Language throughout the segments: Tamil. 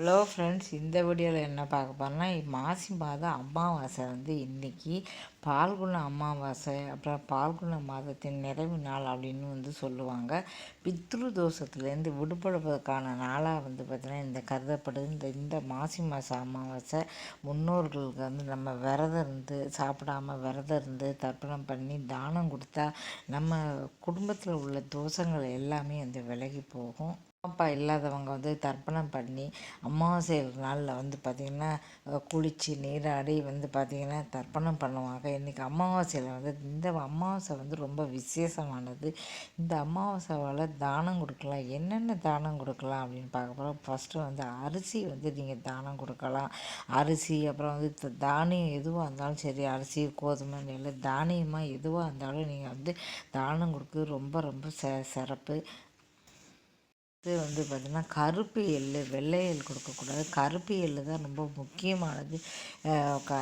ஹலோ ஃப்ரெண்ட்ஸ் இந்த வீடியோவில் என்ன பார்க்க போகிறோம்னா மாசி மாதம் அமாவாசை வந்து இன்றைக்கி பால்குண அமாவாசை அப்புறம் பால்குண மாதத்தின் நிறைவு நாள் அப்படின்னு வந்து சொல்லுவாங்க. பித்ரு தோஷத்துலேருந்து விடுபடுவதற்கான நாளாக வந்து பார்த்திங்கன்னா இந்த கருதப்படுது இந்த இந்த மாசி மாதம் அமாவாசை முன்னோர்களுக்கு வந்து நம்ம விரதம் இருந்து சாப்பிடாம விரதம் இருந்து தர்ப்பணம் பண்ணி தானம் கொடுத்தா நம்ம குடும்பத்தில் உள்ள தோஷங்கள் எல்லாமே வந்து விலகி போகும். அப்பா இல்லாதவங்க வந்து தர்ப்பணம் பண்ணி அமாவாசை நாளில் வந்து பார்த்திங்கன்னா குளித்து நீராடி வந்து பார்த்திங்கன்னா தர்ப்பணம் பண்ணுவாங்க. இன்றைக்கி அமாவாசையில் வந்து இந்த அமாவாசை வந்து ரொம்ப விசேஷமானது. இந்த அமாவாசைவால் தானம் கொடுக்கலாம். என்னென்ன தானம் கொடுக்கலாம் அப்படின்னு பார்க்க போகிறோம் ஃபஸ்ட்டு வந்து அரிசி வந்து நீங்கள் தானம் கொடுக்கலாம். அரிசி அப்புறம் வந்து தானியம் எதுவாக இருந்தாலும் சரி அரிசி கோதுமை நெல் தானியமாக எதுவாக இருந்தாலும் நீங்கள் வந்து தானம் கொடுக்க ரொம்ப ரொம்ப ச சிறப்பு. அடுத்து வந்து பார்த்திங்கன்னா கருப்பு எள் வெள்ளை எள் கொடுக்கக்கூடாது. கருப்பு எள் தான் ரொம்ப முக்கியமானது.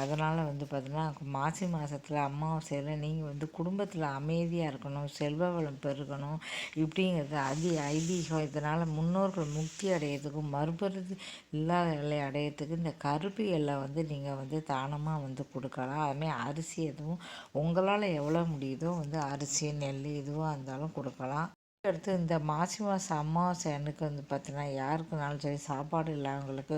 அதனால் வந்து பார்த்திங்கன்னா மாசி மாதத்தில் அமாவாசையில் நீங்கள் வந்து குடும்பத்தில் அமைதியாக இருக்கணும் செல்வ வளம் பெருகணும் இப்படிங்கிறது அதி ஐதீகம். இதனால் முன்னோர்கள் முக்தி அடையிறதுக்கும் மறுபருது இல்லாத நிலை அடையிறதுக்கு இந்த கருப்பு எல்லை வந்து நீங்கள் வந்து தானமாக வந்து கொடுக்கலாம். அதுமாதிரி அரிசி எதுவும் உங்களால் எவ்வளோ முடியுதோ வந்து அரிசி நெல் எதுவாக இருந்தாலும் கொடுக்கலாம். அடுத்து இந்த மாசி மாதம் அமாவாசை அன்னைக்கு வந்து பார்த்தீங்கன்னா யாருக்குனாலும் சரி சாப்பாடு இல்லாதவங்களுக்கு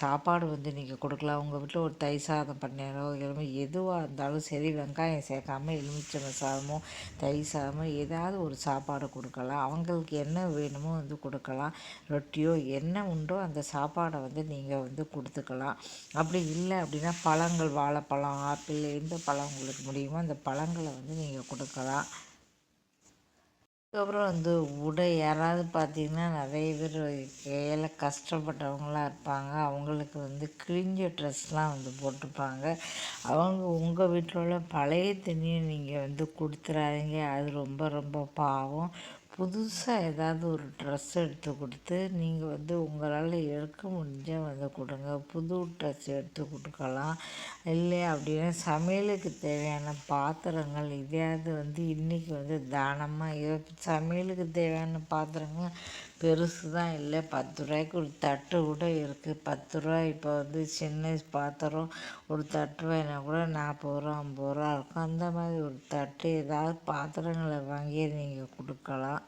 சாப்பாடு வந்து நீங்கள் கொடுக்கலாம். உங்கள் வீட்டில் ஒரு தை சாதம் பண்ணாரோ இல்லை எதுவாக இருந்தாலும் சரி வெங்காயம் சேர்க்காம எலுமிச்சை சாதமோ தை சாதமோ ஏதாவது ஒரு சாப்பாடு கொடுக்கலாம். அவங்களுக்கு என்ன வேணுமோ வந்து கொடுக்கலாம். ரொட்டியோ என்ன உண்டோ அந்த சாப்பாடை வந்து நீங்கள் வந்து கொடுத்துக்கலாம். அப்படி இல்லை அப்படின்னா பழங்கள் வாழைப்பழம் ஆப்பிள் எந்த பழம் உங்களுக்கு முடியுமோ அந்த பழங்களை வந்து நீங்கள் கொடுக்கலாம். அதுக்கப்புறம் வந்து உடை யாராவது பார்த்திங்கன்னா நிறைய பேர் ஏழை கஷ்டப்பட்டவங்களாக இருப்பாங்க. அவங்களுக்கு வந்து கிழிஞ்ச ட்ரெஸ்லாம் வந்து போட்டிருப்பாங்க அவங்க உங்கள் வீட்டில் உள்ள பழைய துணியை நீங்கள் வந்து கொடுத்துறாதீங்க. அது ரொம்ப ரொம்ப பாவம். புதுசாக ஏதாவது ஒரு ட்ரெஸ் எடுத்து கொடுத்து நீங்கள் வந்து உங்களால் எடுக்க முடிஞ்சால் வந்து கொடுங்க. புது ட்ரெஸ் எடுத்து கொடுக்கலாம். இல்லை அப்படின்னா சமையலுக்கு தேவையான பாத்திரங்கள் இதையாவது வந்து இன்றைக்கி வந்து தானமாக சமையலுக்கு தேவையான பாத்திரங்கள் பெருசு தான் இல்லை. பத்து ரூபாய்க்கு ஒரு தட்டு கூட இருக்குது பத்து ரூபா இப்போ வந்து சின்ன பாத்திரம் ஒரு தட்டு வாங்கினா கூட நாற்பது ரூபா ஐம்பது ரூபா இருக்கும். அந்த மாதிரி ஒரு தட்டு ஏதாவது பாத்திரங்களை வாங்கி நீங்கள் கொடுக்கலாம்.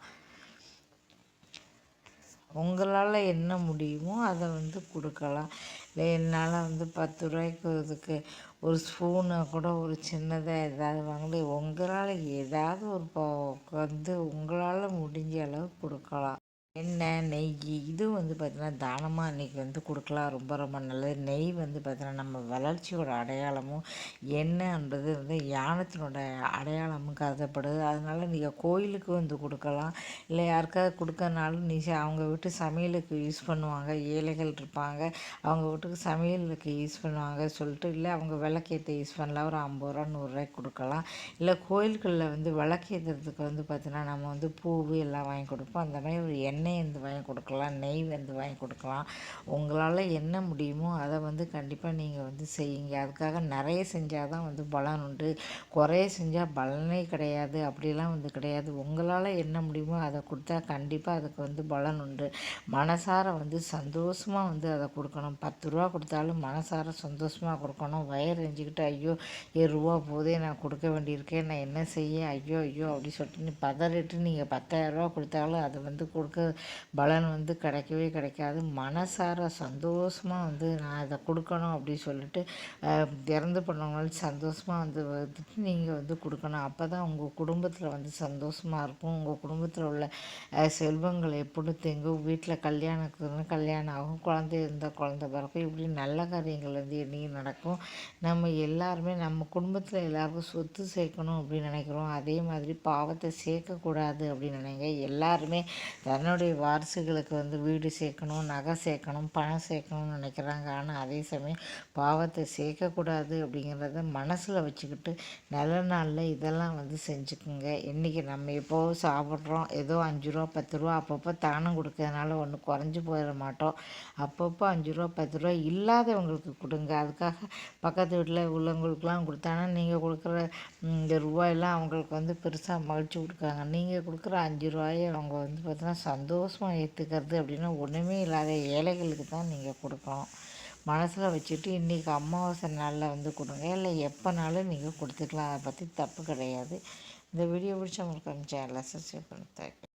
உங்களால் என்ன முடியுமோ அதை வந்து கொடுக்கலாம். இல்லை என்னால் வந்து பத்து ரூபாய்க்கு இதுக்கு ஒரு ஸ்பூனை கூட ஒரு சின்னதாக ஏதாவது வாங்கி உங்களால் ஏதாவது ஒரு வந்து உங்களால் முடிஞ்ச அளவு கொடுக்கலாம். எண்ணெய் நெய்? இது வந்து பார்த்திங்கன்னா தானமாக இன்றைக்கி வந்து கொடுக்கலாம். ரொம்ப ரொம்ப நல்லது. நெய் வந்து பார்த்திங்கன்னா நம்ம வளர்ச்சியோட அடையாளமும் எண்ணெய்ன்றது வந்து யானத்தினோட அடையாளமும் கருதப்படுது. அதனால் நீங்கள் கோயிலுக்கு வந்து கொடுக்கலாம். இல்லை யாருக்காவது கொடுக்கறனாலும் நீ அவங்க வீட்டு சமையலுக்கு யூஸ் பண்ணுவாங்க. ஏழைகள் இருப்பாங்க. அவங்க வீட்டுக்கு சமையலுக்கு யூஸ் பண்ணுவாங்க சொல்லிட்டு இல்லை அவங்க விளக்கேற்ற யூஸ் பண்ணலாம். ஒரு ஐம்பது ரூபா நூறுரூவாய்க்கு கொடுக்கலாம். இல்லை கோயில்களில் வந்து விளக்கேற்றுறதுக்கு வந்து பார்த்திங்கன்னா நம்ம வந்து பூவு எல்லாம் வாங்கி கொடுப்போம். அந்த மாதிரி ஒரு எண்ணெய் எண்ணெய் வந்து வாங்கி கொடுக்கலாம் நெய் வந்து வாங்கி கொடுக்கலாம். உங்களால் என்ன முடியுமோ அதை வந்து கண்டிப்பாக நீங்கள் வந்து செய்யுங்க. அதுக்காக நிறைய செஞ்சால் தான் வந்து பலன் உண்டு. குறைய செஞ்சால் பலனே கிடையாது. அப்படிலாம் வந்து கிடையாது. உங்களால் என்ன முடியுமோ அதை கொடுத்தா கண்டிப்பாக அதுக்கு வந்து பலன் உண்டு. மனசார வந்து சந்தோஷமாக வந்து அதை கொடுக்கணும். பத்து ரூபா கொடுத்தாலும் மனசார சந்தோஷமாக கொடுக்கணும். வயர் எரிஞ்சிக்கிட்டு ஐயோ ஏழு ரூபா போதே நான் கொடுக்க வேண்டியிருக்கேன். நான் என்ன செய்ய? ஐயோ ஐயோ அப்படி சொல்லிட்டு நீ பதறிட்டு நீங்கள் பத்தாயிரரூபா கொடுத்தாலும் அதை வந்து கொடுக்க பலன் வந்து கிடைக்கவே கிடைக்காது. மனசார சந்தோஷமாக வந்து நான் இதை கொடுக்கணும் அப்படின்னு சொல்லிட்டு இறந்து பண்ணவங்களுக்கு சந்தோஷமாக வந்து வந்துட்டு நீங்கள் வந்து கொடுக்கணும். அப்போ தான் உங்கள் குடும்பத்தில் வந்து சந்தோஷமாக இருக்கும். உங்கள் குடும்பத்தில் உள்ள செல்வங்கள் எப்படி தேங்கும்? வீட்டில் கல்யாணத்துக்கு கல்யாணம் ஆகும். குழந்தை இருந்தால் குழந்தை பிறக்கும். இப்படி நல்ல காரியங்கள் வந்து என்னைக்கு நடக்கும்? நம்ம எல்லாருமே நம்ம குடும்பத்தில் எல்லாருக்கும் சொத்து சேர்க்கணும் அப்படின்னு நினைக்கிறோம். அதே மாதிரி பாவத்தை சேர்க்கக்கூடாது அப்படின்னு நினைங்க. எல்லாருமே தன்னுடைய வாரிசுகளுக்கு வந்து வீடு சேர்க்கணும் நகை சேர்க்கணும் பணம் சேர்க்கணும்னு நினைக்கிறாங்க. ஆனால் அதே சமயம் பாவத்தை சேர்க்கக்கூடாது அப்படிங்கிறத மனசில் வச்சுக்கிட்டு நல்ல நாளில் இதெல்லாம் வந்து செஞ்சுக்குங்க. இன்றைக்கி நம்ம எப்போது சாப்பிட்றோம்? ஏதோ அஞ்சு ரூபா பத்து ரூபா அப்பப்போ தானம் கொடுக்கறதுனால ஒன்று குறைஞ்சி போயிட மாட்டோம். அப்பப்போ அஞ்சு ரூபா பத்து ரூபா இல்லாதவங்களுக்கு கொடுங்க. அதுக்காக பக்கத்து வீட்டில் உள்ளவங்களுக்குலாம் கொடுத்தாங்கன்னா நீங்கள் கொடுக்குற இந்த ரூபாயெல்லாம் அவங்களுக்கு வந்து பெருசாக மகிழ்ச்சி கொடுக்காங்க. நீங்கள் கொடுக்குற அஞ்சு ரூபாயை அவங்க வந்து பார்த்தீங்கன்னா சந்தோஷம் சந்தோஷமாக ஏற்றுக்கிறது அப்படின்னா ஒன்றுமே இல்லாத ஏழைகளுக்கு தான் நீங்கள் கொடுக்கணும். மனசில் வச்சுட்டு இன்றைக்கி அமாவாசை நாளில் வந்து கொடுங்க. இல்லை எப்போனாலும் நீங்கள் கொடுத்துக்கலாம். அதை பற்றி தப்பு கிடையாது. இந்த வீடியோ பிடிச்சவங்களுக்கு சேனலை சப்ஸ்கிரைப் பண்ணி தேங்க்யூ